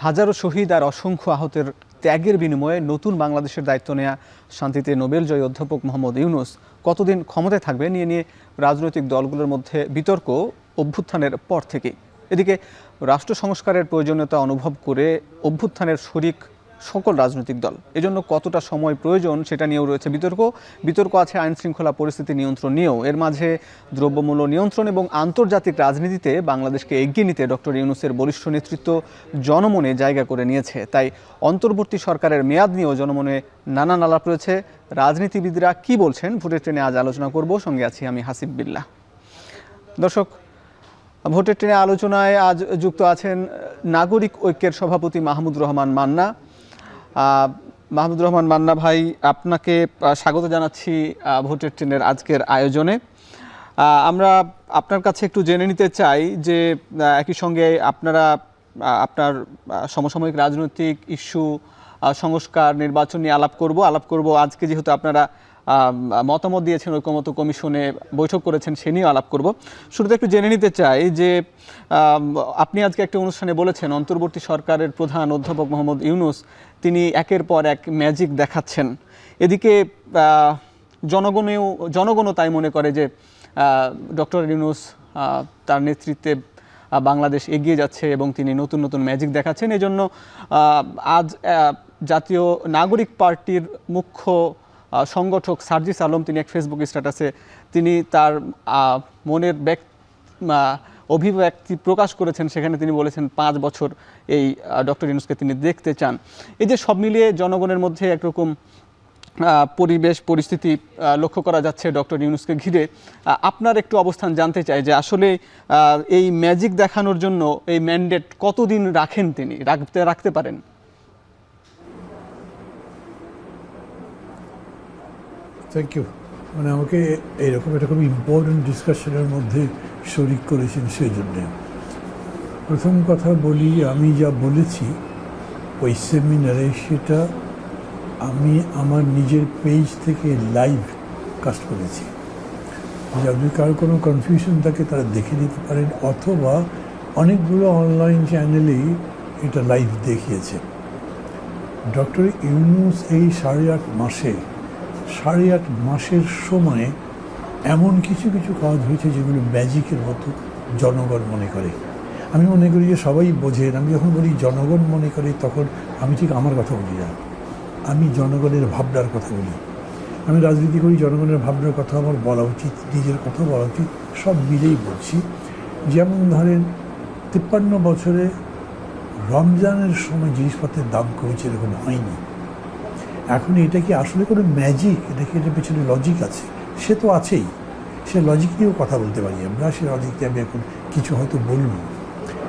হাজারো শহীদ আর অসংখ্য আহতের ত্যাগের বিনিময়ে নতুন বাংলাদেশের দায়িত্ব নেয়া শান্তিতে নোবেল জয়ী অধ্যাপক মোহাম্মদ ইউনুস কতদিন ক্ষমতায় থাকবে নিয়ে নিয়ে রাজনৈতিক দলগুলোর মধ্যে বিতর্ক অভ্যুত্থানের পর থেকে এদিকে রাষ্ট্র সংস্কারের প্রয়োজনীয়তা অনুভব করে অভ্যুত্থানের শরিক সকল রাজনৈতিক দল। এজন্য কতটা সময় প্রয়োজন সেটা নিয়েও রয়েছে বিতর্ক। বিতর্ক আছে আইন শৃঙ্খলা পরিস্থিতি নিয়ন্ত্রণ নিয়েও। এর মাঝে দ্রব্যমূল্য নিয়ন্ত্রণ এবং আন্তর্জাতিক রাজনীতিতে বাংলাদেশকে এগিয়ে নিতে ডক্টর ইউনুসের বলিষ্ঠ নেতৃত্ব জনমনে জায়গা করে নিয়েছে। তাই অন্তর্বর্তী সরকারের মেয়াদ নিয়েও জনমনে নানান আলাপ রয়েছে। রাজনীতিবিদরা কি বলছেন ভোটের ট্রেনে আজ আলোচনা করব। সঙ্গে আছি আমি হাসিব বিল্লাহ। দর্শক, ভোটের ট্রেনে আলোচনায় আজ যুক্ত আছেন নাগরিক ঐক্যের সভাপতি মাহমুদ রহমান মান্না। আহ, মাহমুদ রহমান মান্না ভাই আপনাকে স্বাগত জানাচ্ছি ভোটের ট্রেনের আজকের আয়োজনে। আমরা আপনার কাছে একটু জেনে নিতে চাই যে একই সঙ্গে আপনারা আপনার সমসাময়িক রাজনৈতিক ইস্যু সংস্কার নির্বাচন নিয়ে আলাপ করব। আলাপ করব আজকে যেহেতু আপনারা মতামত দিয়েছেন ঐক্যমত কমিশনে, বৈঠক করেছেন, সে নিয়েও আলাপ করব। শুরুতে একটু জেনে নিতে চাই যে আপনি আজকে একটা অনুষ্ঠানে বলেছেন, অন্তর্বর্তী সরকারের প্রধান অধ্যাপক মোহাম্মদ ইউনুস, তিনি একের পর এক ম্যাজিক দেখাচ্ছেন। এদিকে জনগণেও, জনগণও তাই মনে করে যে ডক্টর ইউনুস তার নেতৃত্বে বাংলাদেশ এগিয়ে যাচ্ছে এবং তিনি নতুন নতুন ম্যাজিক দেখাচ্ছেন। এজন্য আজ জাতীয় নাগরিক পার্টির মুখ্য সংগঠক সার্জিস আলম, তিনি এক ফেসবুক স্ট্যাটাসে, তিনি তার মনের ব্যক্ত অভিব্যক্তি প্রকাশ করেছেন। সেখানে তিনি বলেছেন, পাঁচ বছর এই ডক্টর ইউনুসকে তিনি দেখতে চান। এই যে সব মিলিয়ে জনগণের মধ্যে একরকম পরিবেশ, পরিস্থিতি লক্ষ্য করা যাচ্ছে ডক্টর ইউনুসকে ঘিরে আপনার একটু অবস্থান জানতে চাই যে আসলে এই ম্যাজিক দেখানোর জন্য এই ম্যান্ডেট কতদিন রাখেন তিনি? রাখতে রাখতে পারেন? থ্যাংক ইউ মানে আমাকে এইরকম একটা খুব ইম্পর্টেন্ট ডিসকাশনের মধ্যে শরিক করেছেন সেই জন্যে প্রথম কথা বলি, আমি যা বলেছি, ওই সেমিনারে সেটা আমি আমার নিজের পেজ থেকে লাইভ কাস্ট করেছি। যদি কারও কোনো কনফিউশন থাকে তারা দেখে নিতে পারেন, অথবা অনেকগুলো অনলাইন চ্যানেলেই এটা লাইভ দেখিয়েছে। ডক্টর ইউনুস এই সাড়ে আট মাসে সাড়ে আট মাসের সময়ে এমন কিছু কিছু কাজ হয়েছে যেগুলো ম্যাজিকের মতো জনগণ মনে করে। আমি মনে করি যে সবাই বোঝেন, আমি যখন বলি জনগণ মনে করে, তখন আমি ঠিক আমার কথা বলি না। আমি জনগণের ভাবনার কথা বলি। আমি রাজনীতি করি, জনগণের ভাবনার কথা আমার বলা উচিত, নিজের কথা বলা উচিত, সব মিলেই বলছি। যেমন ধরেন, তিপ্পান্ন বছরে রমজানের সময় জিনিসপত্রের দাম কমেছে এরকম হয়নি। এখন এটা কি আসলে কোনো ম্যাজিক এটা কি এটার পেছনে লজিক আছে? সে তো আছেই। সে লজিক নিয়েও কথা বলতে পারি আমরা, সে লজিক আমি এখন কিছু হয়তো বলব।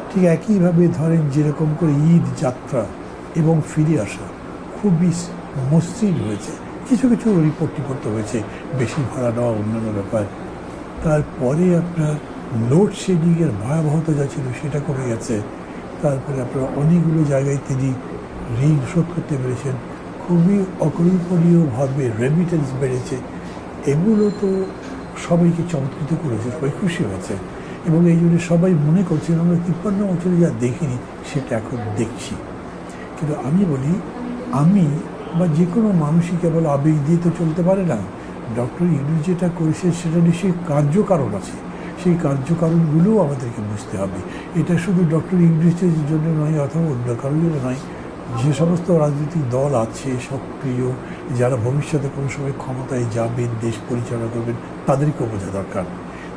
ঠিক একইভাবে ধরেন যেরকম করে ঈদ যাত্রা এবং ফিরে আসা খুবই মসৃণ হয়েছে। কিছু কিছু রিপোর্ট টিপোর্ট হয়েছে, বেশি ভাড়া নেওয়া অন্যান্য ব্যাপার। তারপরে আপনার লোডশেডিংয়ের ভয়াবহতা যা ছিল সেটা কমে গেছে। তারপরে আপনার অনেকগুলো জায়গায় তিনি ঋণ শোধ করতে পেরেছেন। খুবই অকল্পনীয়ভাবে রেমিটেন্স বেড়েছে। এগুলো তো সবাইকে চমৎকৃত করেছে, সবাই খুশি হয়েছে এবং এই জন্য সবাই মনে করছেন আমরা তিপ্পান্ন বছরে যা দেখিনি সেটা এখন দেখছি। কিন্তু আমি বলি, আমি বা যে কোনো মানুষই কেবল আবেগ দিয়ে তো চলতে পারে না। ডক্টর ইউনুস যেটা করেছে সেটা নিয়ে নিশ্চয়ই কার্যকারণ আছে। সেই কার্যকারণগুলোও আমাদেরকে বুঝতে হবে। এটা শুধু ডক্টর ইউনুসের জন্য নয়, অথবা অন্য কারণেও নয়। যে সমস্ত রাজনৈতিক দল আছে, সক্রিয়, যারা ভবিষ্যতে কোনো সময় ক্ষমতায় যাবেন, দেশ পরিচালনা করবেন, তাদেরকেও বোঝা দরকার।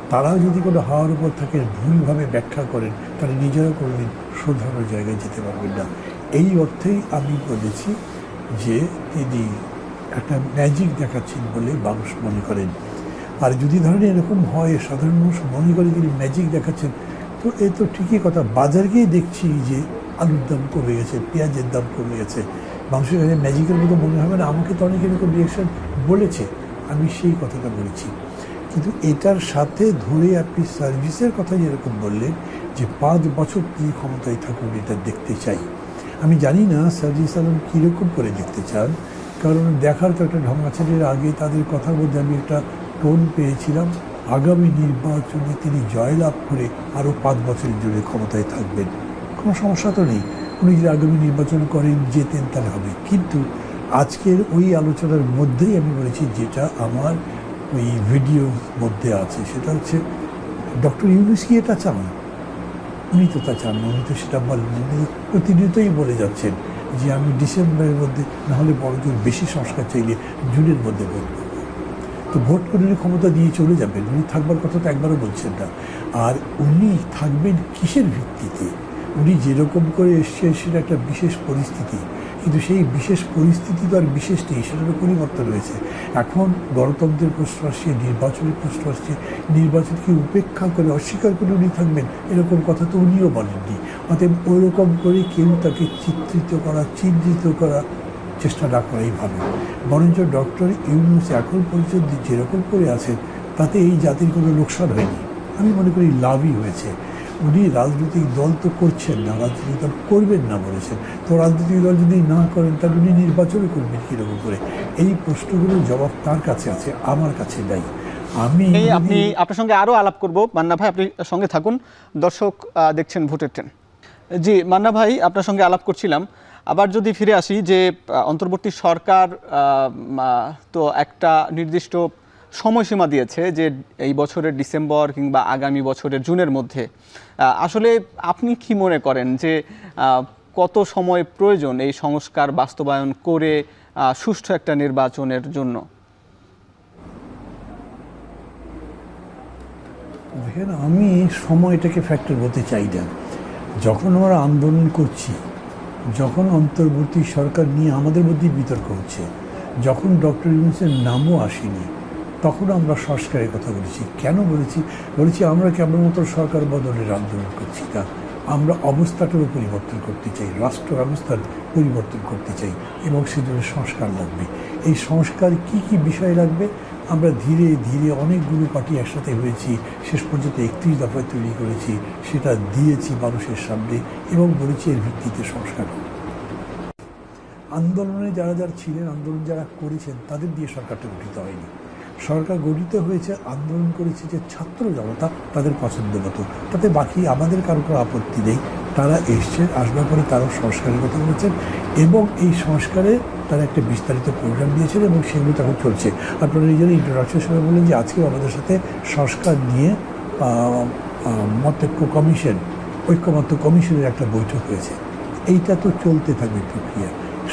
তারা যদি কোনো হাওয়ার উপর থাকে, ভুলভাবে ব্যাখ্যা করেন, তাহলে নিজেরা করবেন শোধরানোর জায়গায় যেতে পারবেন না। এই অর্থেই আমি বলেছি যে তিনি একটা ম্যাজিক দেখাচ্ছেন বলে মানুষ মনে করেন। আর যদি ধরেন এরকম হয়, সাধারণ মানুষ মনে করে তিনি ম্যাজিক দেখাচ্ছেন, তো এ তো ঠিকই কথা। বাজার গিয়ে দেখছি যে আলুর দাম কমে গেছে, পেঁয়াজের দাম কমে গেছে। মানুষের কাছে ম্যাজিকের মতো মনে হবে না আমাকে তো অনেক এরকম রিয়েকশন বলেছে, আমি সেই কথাটা বলেছি। কিন্তু এটার সাথে ধরে আপনি সার্ভিসের কথা যেরকম বললেন, যে পাঁচ বছর কী ক্ষমতায় থাকুন, এটা দেখতে চাই। আমি জানি না সার্জিস আলম কীরকম করে দেখতে চান, কারণ দেখার তো একটা ঢং আছে, এর আগে তাদের কথার মধ্যে আমি একটা টোন পেয়েছিলাম, আগামী নির্বাচনে তিনি জয়লাভ করে আরও পাঁচ বছরের জন্য ক্ষমতায় থাকবেন। কোনো সমস্যা তো নেই। উনি যদি আগামী নির্বাচন করেন, যেতেন তাহলে হবে। কিন্তু আজকের ওই আলোচনার মধ্যেই আমি বলেছি, যেটা আমার ওই ভিডিওর মধ্যে আছে, সেটা হচ্ছে ডক্টর ইউনুস কি এটা চান? উনি তো তা চান উনি তো সেটা বলেন প্রতিনিয়তই বলে যাচ্ছেন যে আমি ডিসেম্বরের মধ্যে নাহলে বড় বেশি সংস্কার চাইলে জুনের মধ্যে ভোট করব। তো ভোট করে ক্ষমতা দিয়ে চলে যাবেন। উনি থাকবার কথা তো একবারও বলছেন না। আর উনি থাকবেন কিসের ভিত্তিতে? উনি যেরকম করে এসছেন, সেটা একটা বিশেষ পরিস্থিতি। কিন্তু সেই বিশেষ পরিস্থিতি তো আর বিশেষ নেই, সেটারও পরিবর্তন রয়েছে এখন গণতন্ত্রের প্রশ্ন আসছে, নির্বাচনের প্রশ্ন আসছে। নির্বাচনকে উপেক্ষা করে, অস্বীকার করে উনি থাকবেন, এরকম কথা তো উনিও বলেননি। অতএব ওরকম করে কেউ তাকে চিত্রিত করা, চিহ্নিত করা চেষ্টা না করাই ভালো। বরঞ্চ ডক্টর ইউনুস এখন পর্যন্ত যেরকম করে আছেন, তাতে এই জাতির কোনো লোকসান হয়নি। আমি মনে করি লাভই হয়েছে। উনি রাজনৈতিক দল তো করছেন না রাজনৈতিক দল করবেন না বলেছেন। তো রাজনৈতিক দল যদি না করেন তাহলে উনি নির্বাচনও করবেন কীরকম করে? এই প্রশ্নগুলোর জবাব তার কাছে আছে আমার কাছে নাই। আমি আপনি আপনার সঙ্গে আরও আলাপ করব। মান্না ভাই আপনি সঙ্গে থাকুন। দর্শক দেখছেন ভোটের ট্রেন। জি মান্না ভাই আপনার সঙ্গে আলাপ করছিলাম। আবার যদি ফিরে আসি যে অন্তর্বর্তী সরকার তো একটা নির্দিষ্ট সময়সীমা দিয়েছে যে এই বছরের ডিসেম্বর কিংবা আগামী বছরের জুনের মধ্যে। আসলে আপনি কি মনে করেন যে কত সময় প্রয়োজন এই সংস্কার বাস্তবায়ন করে সুষ্ঠু একটা নির্বাচনের জন্য? দেখেন আমি সময়টাকে ফ্যাক্টর বলতে চাই না। যখন আমরা আন্দোলন করছি, যখন অন্তর্বর্তী সরকার নিয়ে আমাদের মধ্যেই বিতর্ক হচ্ছে, যখন ডক্টর ইউনুসের নামও আসেনি তখন আমরা সংস্কারের কথা বলেছি। কেন বলেছি? বলেছি আমরা কেবলমাত্র সরকার বদলের আন্দোলন করছি না আমরা অবস্থাটারও পরিবর্তন করতে চাই, রাষ্ট্র ব্যবস্থার পরিবর্তন করতে চাই এবং সেজন্য সংস্কার লাগবে। এই সংস্কার কি কি বিষয় লাগবে? আমরা ধীরে ধীরে অনেকগুলো পার্টি একসাথে হয়েছি, শেষ পর্যন্ত একত্রিশ দফায় তৈরি করেছি, সেটা দিয়েছি মানুষের সামনে এবং বলেছি এর ভিত্তিতে সংস্কার। আন্দোলনে যারা যারা ছিলেন, আন্দোলন যারা করেছেন, তাদের দিয়ে সরকারটা গঠিত হয়নি। সরকার গঠিত হয়েছে, আন্দোলন করেছে যে ছাত্র জনতা তাদের পছন্দ মতো। তাতে বাকি আমাদের কারও কোনো আপত্তি নেই। তারা এসছেন আসবার পরে তারাও সংস্কারের কথা বলেছেন এবং এই সংস্কারে তারা একটা বিস্তারিত প্রোগ্রাম দিয়েছেন এবং সেগুলো তখন চলছে। আপনারা নিজেরা ইন্ট্রোডাকশন সময় বললেন যে আজকে আমাদের সাথে সংস্কার নিয়ে মতৈক্য কমিশন ঐক্যমত্য কমিশনের একটা বৈঠক হয়েছে। এইটা তো চলতে থাকবে প্রক্রিয়া।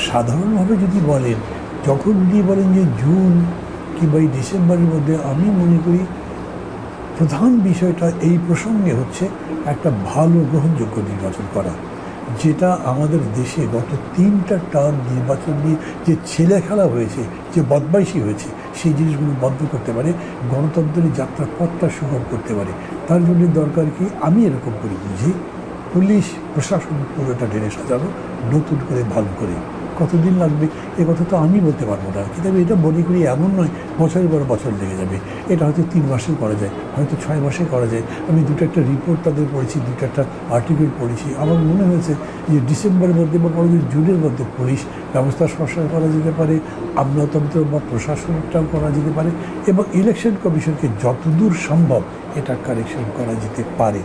সাধারণভাবে যদি বলেন, যখন উনি বলেন যে জুন কিংবা এই ডিসেম্বরের মধ্যে আমি মনে করি প্রধান বিষয়টা এই প্রসঙ্গে হচ্ছে একটা ভালো গ্রহণযোগ্য নির্বাচন করা, যেটা আমাদের দেশে গত তিনটা টার্ম নির্বাচন নিয়ে যে ছেলে খেলা হয়েছে, যে বদমাইশি হয়েছে, সেই জিনিসগুলো বন্ধ করতে পারে, গণতন্ত্রের যাত্রা পথটা সুগম করতে পারে। তার জন্য দরকার কি? আমি এরকম করে বুঝি, পুলিশ, প্রশাসন পুরোটা ঢেলে সাজানো নতুন করে ভালো করে কতদিন লাগবে? এ কথা তো আমি বলতে পারব না। কিন্তু আমি এটা মনে করি এমন নয়, বছরের পর বছর লেগে যাবে। এটা হয়তো তিন মাসে করা যায়, হয়তো ছয় মাসে করা যায়। আমি দুটো একটা রিপোর্ট তাদের পড়েছি, দুটো একটা আর্টিকেল পড়েছি। আমার মনে হয়েছে যে ডিসেম্বরের মধ্যে বা পরবর্তী জুনের মধ্যে পুলিশ ব্যবস্থা সংস্কার করা যেতে পারে, আমলাতন্ত্র বা প্রশাসনটাও করা যেতে পারে এবং ইলেকশন কমিশনকে যতদূর সম্ভব এটা কারেকশন করা যেতে পারে।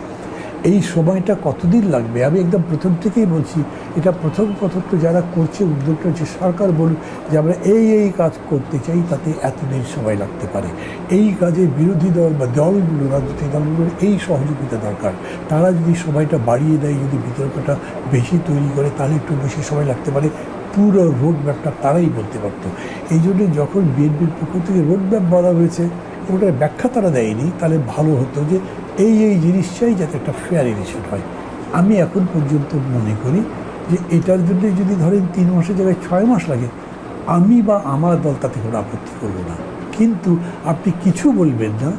এই সময়টা কতদিন লাগবে? আমি একদম প্রথম থেকেই বলছি, এটা প্রথম প্রথম তো যারা করছে উদ্যোগটা হচ্ছে সরকার বলুক যে আমরা এই এই কাজ করতে চাই, তাতে এতদিন সময় লাগতে পারে। এই কাজে বিরোধী দল বা দলগুলো, রাজনৈতিক দলগুলোর এই সহযোগিতা দরকার। তারা যদি সময়টা বাড়িয়ে দেয়, যদি বিতর্কটা বেশি তৈরি করে, তাহলে একটু বেশি সময় লাগতে পারে। পুরো রোড ম্যাপটা তারাই বলতে পারতো। এই জন্য যখন বিএনপির পক্ষ থেকে রোড ম্যাপ বলা হয়েছে ওটার ব্যাখ্যা তারা দেয়নি, তাহলে ভালো হতো যে এই এই জিনিস চাই যাতে একটা ফেয়ার ইলেকশন হয়। আমি এখন পর্যন্ত মনে করি যে এটার জন্য যদি ধরেন তিন মাসের জায়গায় ছয় মাস লাগে, আমি বা আমার দল তাতে কোনো আপত্তি করব না। কিন্তু আপনি কিছু বলবেন না,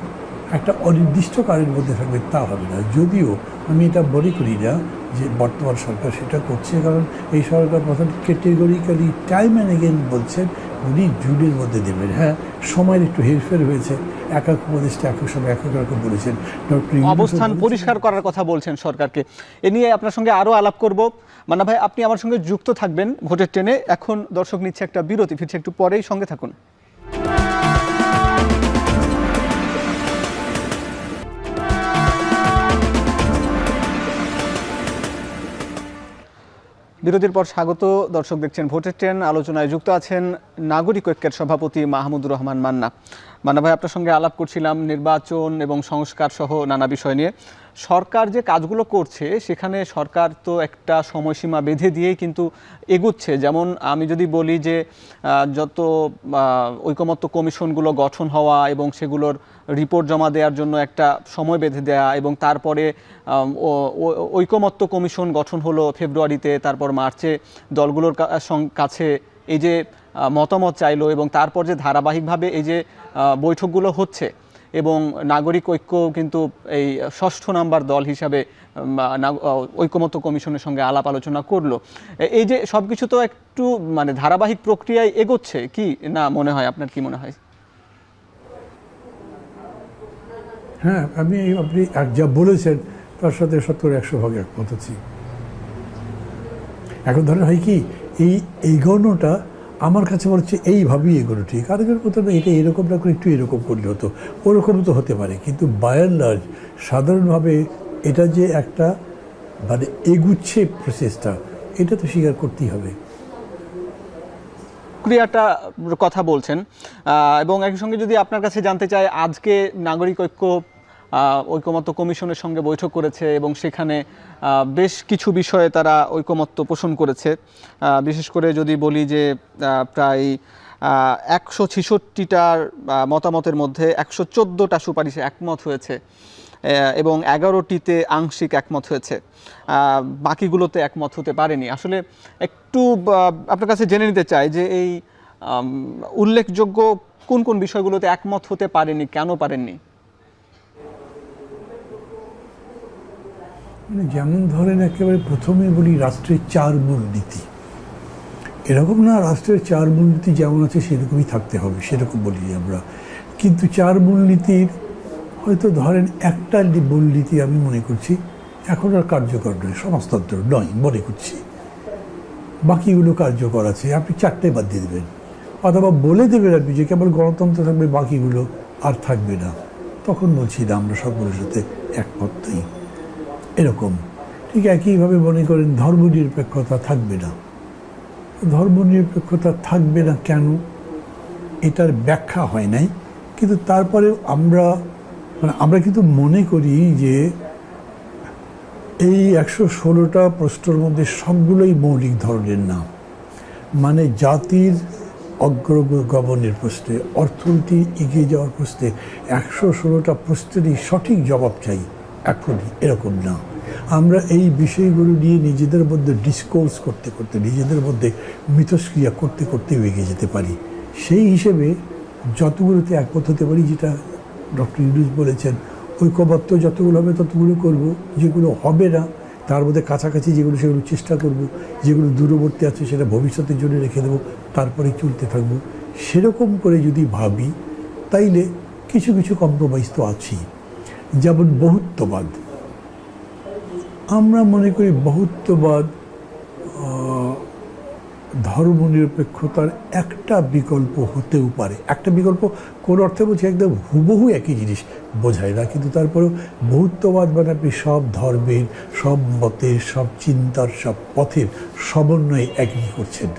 একটা অনির্দিষ্ট কালের মধ্যে থাকবে তা হবে না। যদিও আমি এটা মনে করি না যে বর্তমান সরকার সেটা করছে, কারণ এই সরকার প্রথম ক্যাটেগরিক্যালি টাইম অ্যান্ড এগেন বলছেন, উনি জুনের মধ্যে দেবেন। হ্যাঁ সময়ের একটু হেরফের হয়েছে। এক এক উপদেষ্টা এক এক সময় এক এক রকম বলেছেন ডক্টর অবস্থান পরিষ্কার করার কথা বলছেন সরকারকে। এ নিয়ে আপনার সঙ্গে আরও আলাপ করব। মান্না ভাই আপনি আমার সঙ্গে যুক্ত থাকবেন ভোটের ট্রেনে। এখন দর্শক নিচ্ছে একটা বিরতি ফিরছে একটু পরেই সঙ্গে থাকুন। বিরতির পর স্বাগত। দর্শক দেখছেন ভোটের ট্রেন। আলোচনায় যুক্ত আছেন নাগরিক ঐক্যের সভাপতি মাহমুদুর রহমান মান্না। মান্না ভাই, আপনার সঙ্গে আলাপ করছিলাম নির্বাচন এবং সংস্কার সহ নানা বিষয় নিয়ে। সরকার যে কাজগুলো করছে, সেখানে সরকার তো একটা সময়সীমা বেঁধে দিয়েই কিন্তু এগুচ্ছে। যেমন আমি যদি বলি যে যত ঐকমত্য কমিশনগুলো গঠন হওয়া এবং সেগুলোর রিপোর্ট জমা দেওয়ার জন্য একটা সময় বেঁধে দেয়া এবং তারপরে ঐকমত্য কমিশন গঠন হলো ফেব্রুয়ারিতে, তারপর মার্চে দলগুলোর কাছে এই যে মতামত চাইলো এবং তারপর যে ধারাবাহিকভাবে এই যে বৈঠকগুলো হচ্ছে এবং নাগরিক ঐক্য কিন্তু এই ষষ্ঠ নাম্বার দল হিসাবে ঐকমত্য কমিশনের সঙ্গে আলাপ আলোচনা করল। এই যে সব কিছু তো একটু মানে ধারাবাহিক প্রক্রিয়ায় এগোচ্ছে, কি না মনে হয়? আপনার কি মনে হয়? হ্যাঁ আমি, আপনি যা বলেছেন, তার সাথে সত্তর একশো ভাগ একমত আছি। এখন ধরেন হয় কি, এই এগোনোটা আমার কাছে মনে হচ্ছে এইভাবেই এগোনো ঠিক। আরেকের কথা না, এটা এরকম না করে একটু এরকম করলে হতো। ওরকম তো হতে পারে, কিন্তু লার্জ সাধারণভাবে এটা যে একটা মানে এগুচ্ছে প্রসেসটা এটা তো স্বীকার করতেই হবে। প্রক্রিয়াটা কথা বলছেন এবং একই সঙ্গে যদি আপনার কাছে জানতে চাই আজকে নাগরিক ঐক্য ঐকমত্য কমিশনের সঙ্গে বৈঠক করেছে এবং সেখানে বেশ কিছু বিষয়ে তারা ঐকমত্য পোষণ করেছে। বিশেষ করে যদি বলি যে প্রায় একশো ছিষট্টিটার মতামতের মধ্যে একশো চোদ্দোটা সুপারিশে একমত হয়েছে এবং এগারোটিতে আংশিক একমত হয়েছে। বাকিগুলোতে একমত হতে পারেনি। আসলে একটু আপনার কাছে জেনে নিতে চাই যে এই উল্লেখযোগ্য কোন কোন বিষয়গুলোতে একমত হতে পারেনি, কেন পারেননি? মানে যেমন ধরেন একেবারে প্রথমে বলি রাষ্ট্রের চার মূল নীতি। এরকম না রাষ্ট্রের চার মূলনীতি যেমন আছে সেরকমই থাকতে হবে, সেরকম বলি আমরা। কিন্তু চার মূলনীতির হয়তো ধরেন একটা মূলনীতি আমি মনে করছি, এখন আর কার্যকর নয়, সমাজতন্ত্র নয় মনে করছি। বাকিগুলো কার্যকর আছে, আপনি চারটে বাদ দিয়ে দেবেন। অথবা বলে দেবেন আপনি যে কেবল গণতন্ত্র থাকবে, বাকিগুলো আর থাকবে না। তখন বলছি না আমরা সকলের সাথে একমত নেই। এরকম। ঠিক একইভাবে মনে করেন ধর্মনিরপেক্ষতা থাকবে না। ধর্মনিরপেক্ষতা থাকবে না কেন? এটার ব্যাখ্যা হয় নাই। কিন্তু তারপরে আমরা মানে আমরা কিন্তু মনে করি যে এই একশো ষোলোটা প্রশ্নের মধ্যে সবগুলোই মৌলিক ধরনের নাম। মানে জাতির অগ্রগমনের প্রশ্নে, অর্থনীতি এগিয়ে যাওয়ার প্রশ্নে একশো ষোলোটা প্রশ্নেরই সঠিক জবাব চাই এখনই, এরকম না আমরা এই বিষয়গুলো নিয়ে নিজেদের মধ্যে ডিসকোর্স করতে করতে, নিজেদের মধ্যে মিথস্ক্রিয়া করতে করতে এগিয়ে যেতে পারি। সেই হিসেবে যতগুলোতে একমত হতে পারি, যেটা ডক্টর ইউনুস বলেছেন, ঐক্যবদ্ধ যতগুলো হবে ততগুলো করব, যেগুলো হবে না, তার মধ্যে কাছাকাছি যেগুলো সেগুলো চেষ্টা করব, যেগুলো দূরবর্তী আছে সেটা ভবিষ্যতের জন্য রেখে দেবো, তারপরে চলতে থাকব। সেরকম করে যদি ভাবি, তাইলে কিছু কিছু কম্প্রোমাইজ তো আছেই। যেমন বহুত্ববাদ। আমরা মনে করি বহুত্ববাদ ধর্মনিরপেক্ষতার একটা বিকল্প হতেও পারে। একটা বিকল্প কোন অর্থে বলছি একদম হুবহু একই জিনিস বোঝায় না, কিন্তু তারপরেও বহুত্ববাদ মানে আপনি সব ধর্মের, সব মতের, সব চিন্তার, সব পথের সমন্বয়ে একই করছেন।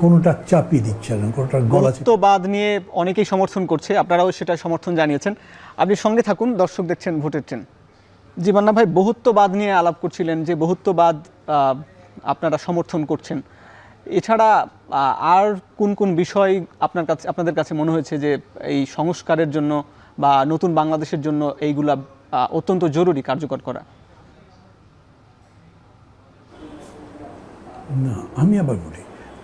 কোনোটা চাপিয়ে দিচ্ছে না, কোনোটা গলা নিয়ে অনেকেই সমর্থন করছে, আপনারাও সেটা সমর্থন জানিয়েছেন। আপনি সঙ্গে থাকুন, দর্শক দেখছেন, ভোটের ট্রেন। জি মান্না ভাই, বহুত্ববাদ নিয়ে আলাপ করছিলেন, যে বহুত্ববাদ আপনারা সমর্থন করছেন। এছাড়া আর কোন কোন বিষয় আপনার কাছে, আপনাদের কাছে মনে হয়েছে যে এই সংস্কারের জন্য বা নতুন বাংলাদেশের জন্য এইগুলা অত্যন্ত জরুরি, কার্যকর করা? না, আমি আবার বলি,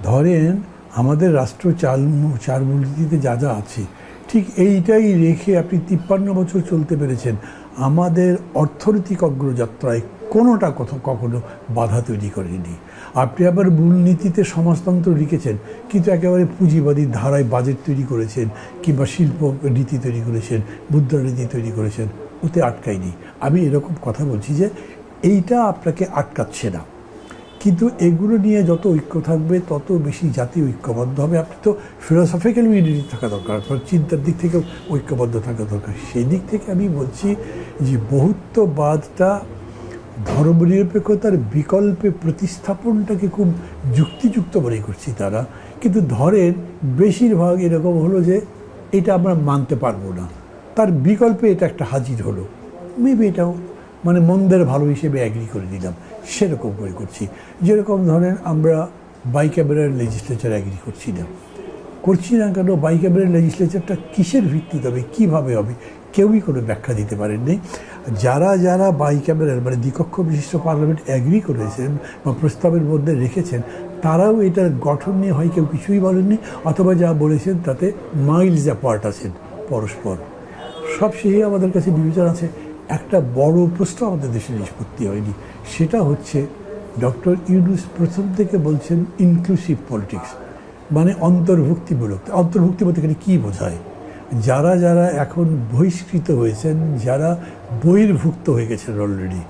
ধরেন আমাদের রাষ্ট্র চাল চার মূলনীতিতে যা যা আছে, ঠিক এইটাই রেখে আপনি তিপ্পান্ন বছর চলতে পেরেছেন। আমাদের অর্থনৈতিক অগ্রযাত্রায় কোনোটা কোথাও কখনো বাধা তৈরি করেনি। আপনি আবার মূলনীতিতে সমাজতন্ত্র লিখেছেন, কিন্তু একেবারে পুঁজিবাদী ধারায় বাজেট তৈরি করেছেন, কিংবা শিল্প নীতি তৈরি করেছেন মুদ্রানীতি তৈরি করেছেন, ওতে আটকায়নি। আমি এরকম কথা বলছি যে এইটা আপনাকে আটকাচ্ছে না। কিন্তু এগুলো নিয়ে যত ঐক্য থাকবে, তত বেশি জাতি ঐক্যবদ্ধ হবে। আপনি তো ফিলোসফিক্যাল ইউনিটি থাকা দরকার, আপনার চিন্তার দিক থেকেও ঐক্যবদ্ধ থাকা দরকার। সেই দিক থেকে আমি বলছি যে বহুত্ববাদটা, ধর্মনিরপেক্ষতার বিকল্পে প্রতিস্থাপনটাকে খুব যুক্তিযুক্ত মনে করছি তারা। কিন্তু ধরেন, বেশিরভাগ এরকম হলো যে এটা আমরা মানতে পারব না। তার বিকল্পে এটা একটা হাজির হলো। মেবি এটাও মানে মন্দের ভালো হিসেবে অ্যাগ্রি করে দিলাম সেরকম করে করছি। যেরকম ধরেন আমরা বাইক্যামেরার লেজিসলেচার অ্যাগ্রি করছি না। করছি না কেন? বাইক্যামেরার লেজিসলেচারটা কিসের ভিত্তিতে হবে? কীভাবে হবে? কেউই কোনো ব্যাখ্যা দিতে পারেননি। যারা যারা বাইক্যামেরার মানে দ্বিকক্ষ বিশিষ্ট পার্লামেন্ট অ্যাগ্রি করেছেন বা প্রস্তাবের মধ্যে রেখেছেন, তারাও এটার গঠন নিয়ে হয় কেউ কিছুই বলেননি, অথবা যা বলেছেন তাতে মাইলস অ্যাপার্ট আছেন পরস্পর। সব শেষে আমাদের কাছে বিবেচনা আছে একটা বড় প্রশ্ন আমাদের দেশে নিষ্পত্তি হয়নি। সেটা হচ্ছে ডক্টর ইউনুস প্রথম থেকে বলছেন ইনক্লুসিভ পলিটিক্স মানে অন্তর্ভুক্তিমূলক অন্তর্ভুক্তি বলতে এখানে কী বোঝায়? যারা যারা এখন বহিষ্কৃত হয়েছেন, যারা বহির্ভুক্ত হয়ে গেছেন অলরেডি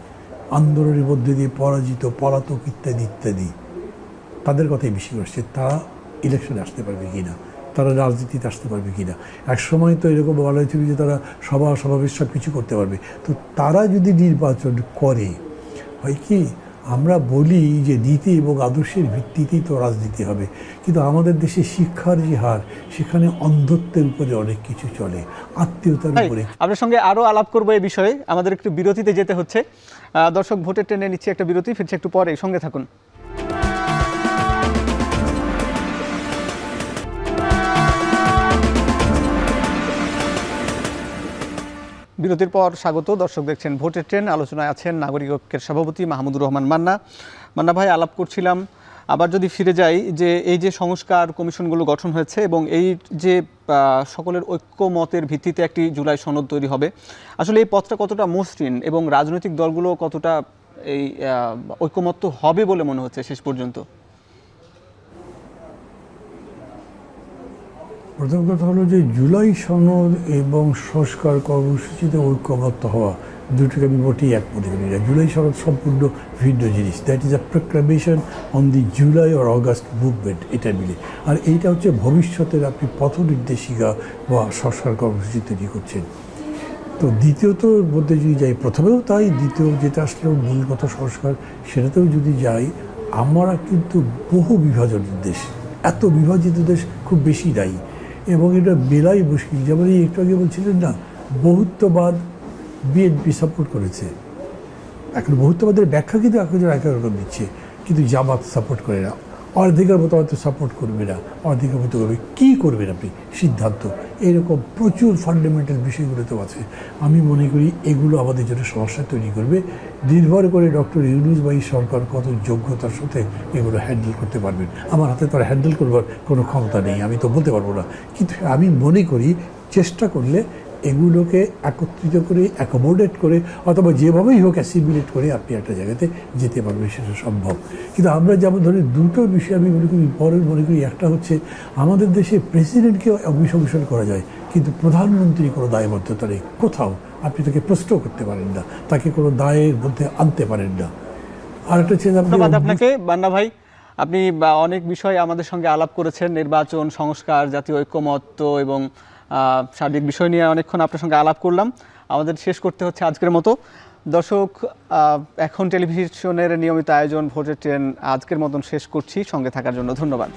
আন্দোলনের মধ্যে দিয়ে পরাজিত, পলাতক ইত্যাদি ইত্যাদি, তাদের কথাই বেশি করছে তারা ইলেকশনে আসতে পারবে কি না তারা রাজনীতিতে আসতে পারবে কি না এক সময় তো এরকম বলা হয়েছিল যে তারা সভা সমাবেশ সব কিছু করতে পারবে। তো তারা যদি নির্বাচন করে হয় কি আমরা বলি যে নীতি এবং আদর্শের ভিত্তিতেই তো রাজনীতি হবে। কিন্তু আমাদের দেশে শিক্ষার যে হার সেখানে অন্ধত্বের উপরে অনেক কিছু চলে আত্মীয়তার উপরে। আপনার সঙ্গে আরও আলাপ করব এই বিষয়ে। আমাদের একটু বিরতিতে যেতে হচ্ছে। দর্শক ভোটের ট্রেনে নিচ্ছে একটা বিরতি ফিরছে একটু পরে। সঙ্গে থাকুন। বিরতির পর স্বাগত। দর্শক দেখছেন ভোটের ট্রেন। আলোচনায় আছেন নাগরিক ঐক্যের সভাপতি মাহমুদুর রহমান মান্না। মান্না ভাই, আলাপ করছিলাম। আবার যদি ফিরে যাই, যে এই যে সংস্কার কমিশনগুলো গঠন হয়েছে এবং এই যে সকলের ঐক্যমতের ভিত্তিতে একটি জুলাই সনদ তৈরি হবে, আসলে এই পথটা কতটা মসৃণ এবং রাজনৈতিক দলগুলো কতটা এই ঐক্যমত্য হবে বলে মনে হচ্ছে শেষ পর্যন্ত? প্রথম কথা হলো যে জুলাই সনদ এবং সংস্কার কর্মসূচিতে ঐক্যবদ্ধ হওয়া দুটোকে আমি মোটেই একমত করি না। জুলাই সনদ সম্পূর্ণ ভিন্ন জিনিস। That is a proclamation on the July or August movement এটা মিলে। আর এইটা হচ্ছে ভবিষ্যতের আপনি পথ নির্দেশিকা বা সংস্কার কর্মসূচি তৈরি করছেন। তো দ্বিতীয়ত মধ্যে যদি যাই, প্রথমেও তাই, দ্বিতীয় যেটা আসলে মূল কথা সংস্কার, সেটাতেও যদি যাই, আমরা কিন্তু বহু বিভাজনের দেশ। এত বিভাজিত দেশ খুব বেশি নাই এবং এটা বেলাই মুশকিল। যেমন এই একটু আগে বলছিলেন না, বহুত্ববাদ বিএনপি সাপোর্ট করেছে। এখন বহুত্ববাদের ব্যাখ্যা কিন্তু এখন একই রকম দিচ্ছে, কিন্তু জামাত সাপোর্ট করে না। অর্ধেকের মতো হয়তো সাপোর্ট করবে না, অর্ধেকের মতো করবে। কী করবেন আপনি? সিদ্ধান্ত। এরকম প্রচুর ফান্ডামেন্টাল বিষয়গুলো তো আছে। আমি মনে করি এগুলো আমাদের জন্য সমস্যা তৈরি করবে। নির্ভর করে ডক্টর ইউনুস বা এই সরকার কত যোগ্যতার সাথে এগুলো হ্যান্ডেল করতে পারবেন। আমার হাতে তার হ্যান্ডেল করবার কোনো ক্ষমতা নেই, আমি তো বলতে পারব না। কিন্তু আমি মনে করি চেষ্টা করলে এগুলোকে একত্রিত করে অ্যাকোমোডেট করে অথবা যেভাবেই হোক অ্যাসিমিলেট করে আপনি একটা জায়গাতে যেতে পারবেন সেটা সম্ভব। কিন্তু আমরা যেমন ধরি দুটো বিষয় আমি মনে করি পরের মনে করি একটা হচ্ছে আমাদের দেশে প্রেসিডেন্টকে অভিশংসন করা যায় কিন্তু প্রধানমন্ত্রী কোনো দায়বদ্ধতা নেই। কোথাও আপনি তাকে প্রশ্ন করতে পারেন না তাকে কোনো দায়ের মধ্যে আনতে পারেন না। আর একটা ধন্যবাদ আপনাকে। বান্না ভাই আপনি অনেক বিষয় আমাদের সঙ্গে আলাপ করেছেন নির্বাচন সংস্কার জাতীয় ঐক্যমত্য এবং সার্বিক বিষয় নিয়ে অনেকক্ষণ আপনার সঙ্গে আলাপ করলাম। আমাদের শেষ করতে হচ্ছে আজকের মতো। দর্শক এখন টেলিভিশনের নিয়মিত আয়োজন ভোটের ট্রেন আজকের মতন শেষ করছি। সঙ্গে থাকার জন্য ধন্যবাদ।